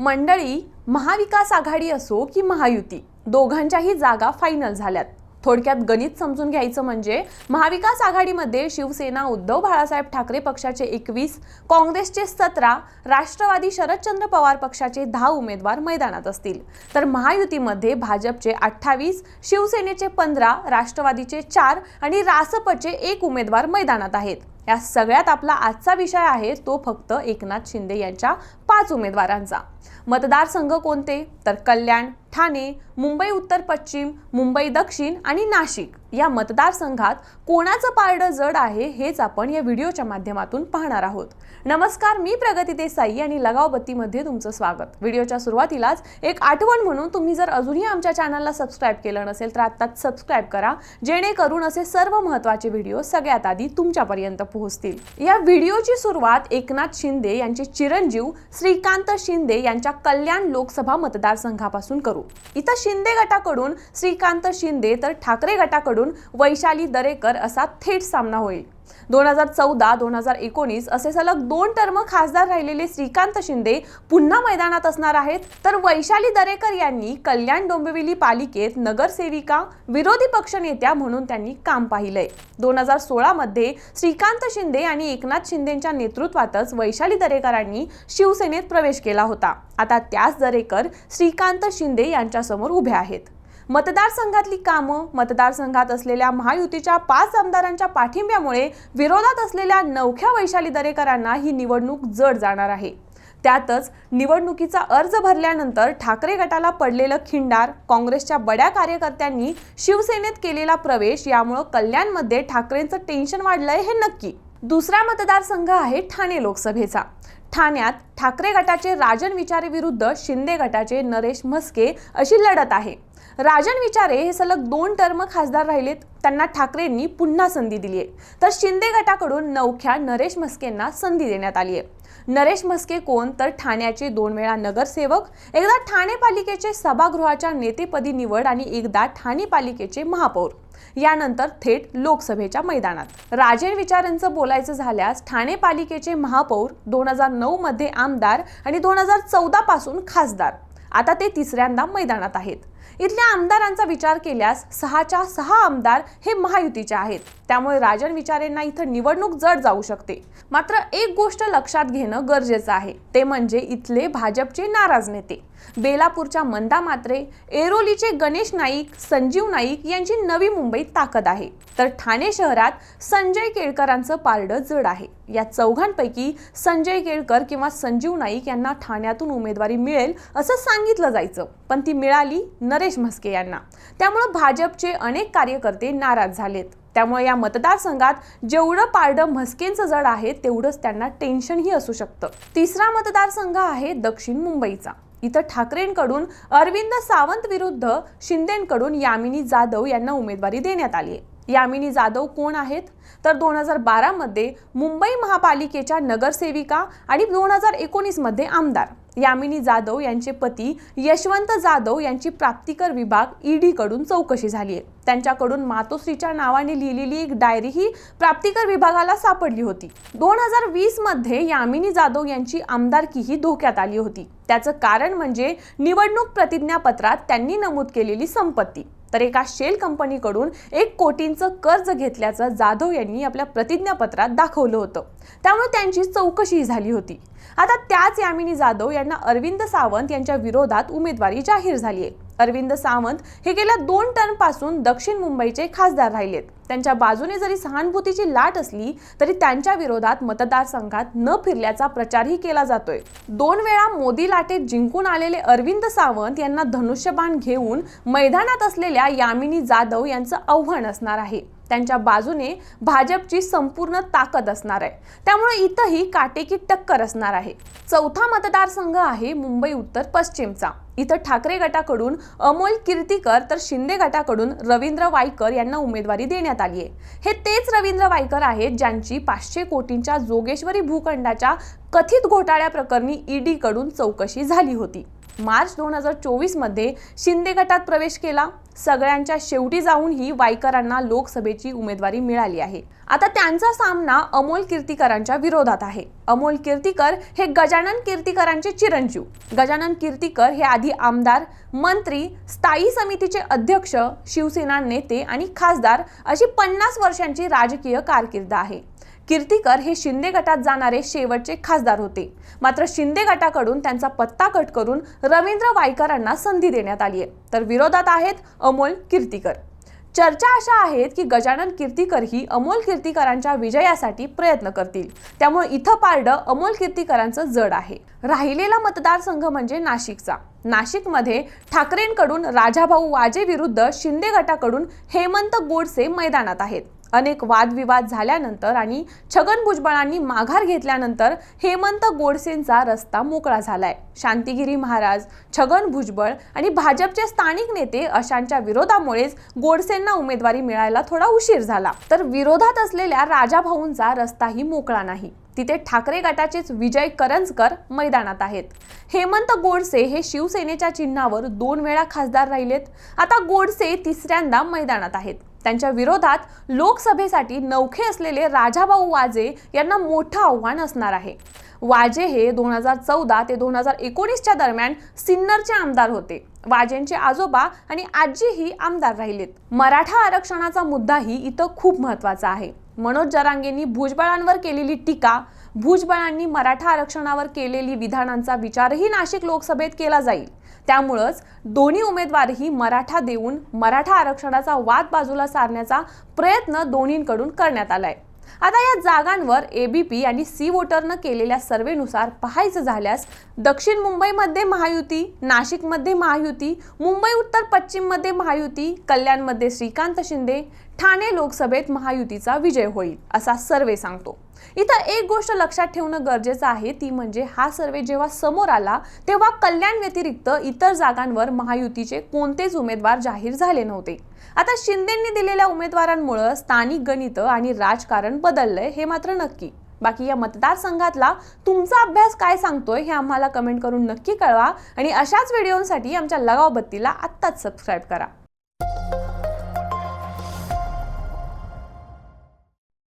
मंडळी महाविकास आघाडी असो की महायुती दोघांच्याही जागा फायनल झाल्यात. थोडक्यात गणित समजून घ्यायचं म्हणजे महाविकास आघाडीमध्ये शिवसेना उद्धव बाळासाहेब ठाकरे पक्षाचे एकवीस काँग्रेसचे सतरा राष्ट्रवादी शरदचंद्र पवार पक्षाचे दहा उमेदवार मैदानात असतील. तर महायुतीमध्ये भाजपचे अठ्ठावीस शिवसेनेचे पंधरा राष्ट्रवादीचे चार आणि रासपचे एक उमेदवार मैदानात आहेत. या सगळ्यात आपला आजचा विषय आहे तो फक्त एकनाथ शिंदे यांच्या पाच उमेदवारांचा. मतदारसंघ कोणते? तर कल्याण ठाणे मुंबई उत्तर पश्चिम मुंबई दक्षिण आणि नाशिक. या मतदारसंघात कोणाचं पारडं जड आहे हेच आपण या व्हिडिओच्या माध्यमातून पाहणार आहोत. नमस्कार मी प्रगती देसाई आणि लगावबत्तीमध्ये तुमचं स्वागत. व्हिडिओच्या सुरुवातीलाच एक आठवण म्हणून तुम्ही जर अजूनही आमच्या चॅनलला सबस्क्राईब केलं नसेल तर आत्ताच सबस्क्राईब करा जेणेकरून असे सर्व महत्त्वाचे व्हिडिओ सगळ्यात आधी तुमच्यापर्यंत पोहोचतील. या व्हिडिओची सुरुवात एकनाथ शिंदे यांचे चिरंजीव श्रीकांत शिंदे यांच्या कल्याण लोकसभा मतदारसंघापासून करू. इथं शिंदे गटाकडून श्रीकांत शिंदे तर ठाकरे गटाकडून वैशाली दरेकर असा थेट सामना होईल. दोन हजार चौदा दोन हजार एकोणीस असे सलग दोन टर्म खासदार राहिलेले श्रीकांत शिंदे पुन्हा मैदानात असणार आहेत. तर वैशाली दरेकर यांनी कल्याण डोंबिवली पालिकेत नगरसेविका विरोधी पक्षनेत्या म्हणून त्यांनी काम पाहिलंय. दोन हजार सोळामध्ये श्रीकांत शिंदे आणि एकनाथ शिंदेच्या नेतृत्वातच वैशाली दरेकरांनी शिवसेनेत प्रवेश केला होता. आता त्याच दरेकर श्रीकांत शिंदे यांच्यासमोर उभ्या आहेत. मतदारसंघातली कामं मतदारसंघात असलेल्या महायुतीच्या पाच आमदारांच्या पाठिंब्यामुळे विरोधात असलेल्या नवख्या वैशाली दरेकरांना ही निवडणूक जड जाणार आहे. त्यातच निवडणुकीचा अर्ज भरल्यानंतर ठाकरे गटाला पडलेलं खिंडार काँग्रेसच्या बड्या कार्यकर्त्यांनी शिवसेनेत केलेला प्रवेश यामुळं कल्याणमध्ये ठाकरेंचं टेन्शन वाढलंय हे नक्की. दुसरा मतदारसंघ आहे ठाणे लोकसभेचा. ठाण्यात ठाकरे गटाचे राजन विचारे विरुद्ध शिंदे गटाचे नरेश म्हस्के अशी लढत आहे. राजन विचारे हे सलग दोन टर्म खासदार राहिलेत. त्यांना ठाकरेंनी पुन्हा संधी दिली आहे. तर शिंदे गटाकडून नवख्या नरेश म्हस्केंना संधी देण्यात आली आहे. नरेश म्हस्के कोण? तर ठाण्याचे दोन वेळा नगरसेवक एकदा ठाणे पालिकेचे सभागृहाच्या नेतेपदी निवड आणि एकदा ठाणे पालिकेचे महापौर. यानंतर थेट लोकसभेच्या मैदानात. राजेन विचारांचं बोलायचं झाल्यास ठाणे पालिकेचे महापौर दोन हजार नऊमध्ये आमदार आणि दोन हजार चौदापासून खासदार. आता ते तिसऱ्यांदा मैदानात आहेत. इथल्या आमदारांचा विचार केल्यास सहाच्या सहा आमदार हे महायुतीचे आहेत. त्यामुळे राजन विचारेंना इथं निवडणूक जड जाऊ शकते. मात्र एक गोष्ट लक्षात घेणं गरजेचं आहे. ते म्हणजे इथले भाजपचे नाराज नेते. बेलापूरच्या मंदा मात्रे एरोलीचे गणेश नाईक संजीव नाईक यांची नवी मुंबईत ताकद आहे. तर ठाणे शहरात संजय केळकरांचं पारडं जड आहे. या चौघांपैकी संजय केळकर किंवा संजीव नाईक यांना ठाण्यातून उमेदवारी मिळेल असं सांगितलं जायचं. पण ती मिळाली नरेश म्हस्के यांना. त्यामुळं भाजपचे अनेक कार्यकर्ते नाराज झालेत. त्यामुळे या मतदारसंघात जेवढं पारडं म्हस्केंचं जड आहे तेवढंच त्यांना टेन्शनही असू शकतं. तिसरा मतदारसंघ आहे दक्षिण मुंबईचा. इथं ठाकरेंकडून अरविंद सावंत विरुद्ध शिंदेकडून यामिनी जाधव यांना उमेदवारी देण्यात आली आहे. यामिनी जाधव कोण आहेत? तर दोन हजार बारामध्ये मुंबई महापालिकेच्या नगरसेविका आणि दोन हजार एकोणीसमध्ये आमदार. यामिनी जाधव यांचे पती यशवंत जाधव यांची प्राप्तिकर विभाग ईडीकडून चौकशी झाली आहे. त्यांच्याकडून मातोश्रीच्या नावाने लिहिलेली एक डायरी ही प्राप्तिकर विभागाला सापडली होती. दोन हजार वीसमध्ये यामिनी जाधव यांची आमदारकीही धोक्यात आली होती. त्याचं कारण म्हणजे निवडणूक प्रतिज्ञापत्रात त्यांनी नमूद केलेली संपत्ती. तर एका शेल कंपनीकडून एक कोटींचं कर्ज घेतल्याचं जाधव यांनी आपल्या प्रतिज्ञापत्रात दाखवलं होतं. त्यामुळे त्यांची चौकशी झाली होती. आता त्याच यामिनी जाधव यांना अरविंद सावंत यांच्या विरोधात उमेदवारी जाहीर झाली आहे. अरविंद सावंत हे गेल्या दोन टर्मपासून दक्षिण मुंबईचे खासदार राहिलेत. त्यांच्या बाजूने जरी सहानुभूतीची लाट असली तरी त्यांच्या विरोधात मतदारसंघात न फिरल्याचा प्रचारही केला जातोय. दोन वेळा मोदी लाटेत जिंकून आलेले अरविंद सावंत यांना धनुष्यबाण घेऊन मैदानात असलेल्या यामिनी जाधव यांचं आव्हान असणार आहे. त्यांच्या बाजूने भाजपची संपूर्ण ताकद असणार आहे. त्यामुळे इथंही काटेकी टक्कर असणार आहे. चौथा मतदारसंघ आहे मुंबई उत्तर पश्चिमचा. इथं ठाकरे गटाकडून अमोल कीर्तीकर तर शिंदे गटाकडून रवींद्र वायकर यांना उमेदवारी देण्यात आली आहे. हे तेच रवींद्र वायकर आहेत ज्यांची पाचशे कोटींच्या जोगेश्वरी भूखंडाच्या कथित घोटाळ्याप्रकरणी ईडीकडून चौकशी झाली होती. मार्च दोन हजार चोवीसमध्ये शिंदे गटात प्रवेश केला. सगळ्यांच्या शेवटी जाऊनही वायकरांना लोकसभेची उमेदवारी मिळाली आहे. आता त्यांचा सामना अमोल कीर्तीकरांच्या विरोधात आहे. अमोल कीर्तीकर हे गजानन कीर्तीकरांचे चिरंजीव. गजानन कीर्तीकर हे आधी आमदार मंत्री स्थायी समितीचे अध्यक्ष शिवसेना नेते आणि खासदार अशी पन्नास वर्षांची राजकीय कारकीर्द आहे. कीर्तीकर हे शिंदे गटात जाणारे शेवटचे खासदार होते. मात्र शिंदे गटाकडून त्यांचा पत्ता कट करून रवींद्र वायकरांना संधी देण्यात आली आहे तर विरोधात आहेत अमोल कीर्तीकर. चर्चा अशा आहेत की गजानन कीर्तीकर ही अमोल कीर्तीकरांच्या विजयासाठी प्रयत्न करतील. त्यामुळे इथं पारडं अमोल कीर्तीकरांचं जड आहे. राहिलेला मतदारसंघ म्हणजे नाशिकचा. नाशिकमध्ये ठाकरेंकडून राजाभाऊ वाजे विरुद्ध शिंदे गटाकडून हेमंत गोडसे मैदानात आहेत. अनेक वादविवाद झाल्यानंतर आणि छगन भुजबळांनी माघार घेतल्यानंतर हेमंत गोडसेंचा रस्ता मोकळा झालाय. शांतिगिरी महाराज छगन भुजबळ आणि भाजपचे स्थानिक नेते अशांच्या विरोधामुळेच गोडसेंना उमेदवारी मिळायला थोडा उशीर झाला. तर विरोधात असलेल्या राजाभाऊंचा रस्ताही मोकळा नाही. तिथे ठाकरे गटाचेच विजय करंजकर मैदानात आहेत. हेमंत गोडसे हे शिवसेनेच्या चिन्हावर दोन वेळा खासदार राहिलेत. आता गोडसे तिसऱ्यांदा मैदानात आहेत. त्यांच्या विरोधात लोकसभेसाठी नौखे असलेले राजाभाऊ वाजे यांना मोठं आव्हान असणार आहे. वाजे हे दोन हजार चौदा ते दोन हजार एकोणीसच्या दरम्यान सिन्नरचे आमदार होते. वाजेंचे आजोबा आणि आजीही आमदार राहिलेत. मराठा आरक्षणाचा मुद्दाही इथं खूप महत्त्वाचा आहे. मनोज जरांगेंनी भुजबळांवर केलेली टीका भुजबळांनी मराठा आरक्षणावर केलेली विधानांचा विचारही नाशिक लोकसभेत केला जाईल. त्यामुळंच दोन्ही उमेदवारही मराठा देऊन मराठा आरक्षणाचा वाद बाजूला सारण्याचा प्रयत्न दोन्हींकडून करण्यात आलाय. आता या जागांवर एबीपी आणि सी वोटरनं केलेल्या सर्वेनुसार पाहायचं झाल्यास दक्षिण मुंबईमध्ये महायुती नाशिकमध्ये महायुती मुंबई उत्तर पश्चिममध्ये महायुती कल्याणमध्ये श्रीकांत शिंदे ठाणे लोकसभेत महायुतीचा विजय होईल असा सर्वे सांगतो. इथं एक गोष्ट लक्षात ठेवणं गरजेचं आहे ती म्हणजे हा सर्वे जेव्हा समोर आला तेव्हा कल्याण व्यतिरिक्त इतर जागांवर महायुतीचे कोणतेच उमेदवार जाहीर झाले नव्हते. आता शिंदेंनी दिलेल्या उमेदवारांमुळं स्थानिक गणित आणि राजकारण बदललंय हे मात्र नक्की. बाकी या मतदारसंघातला तुमचा अभ्यास काय सांगतोय हे आम्हाला कमेंट करून नक्की कळवा आणि अशाच व्हिडिओसाठी आमच्या लगाव बत्तीला आत्ताच सबस्क्राईब करा.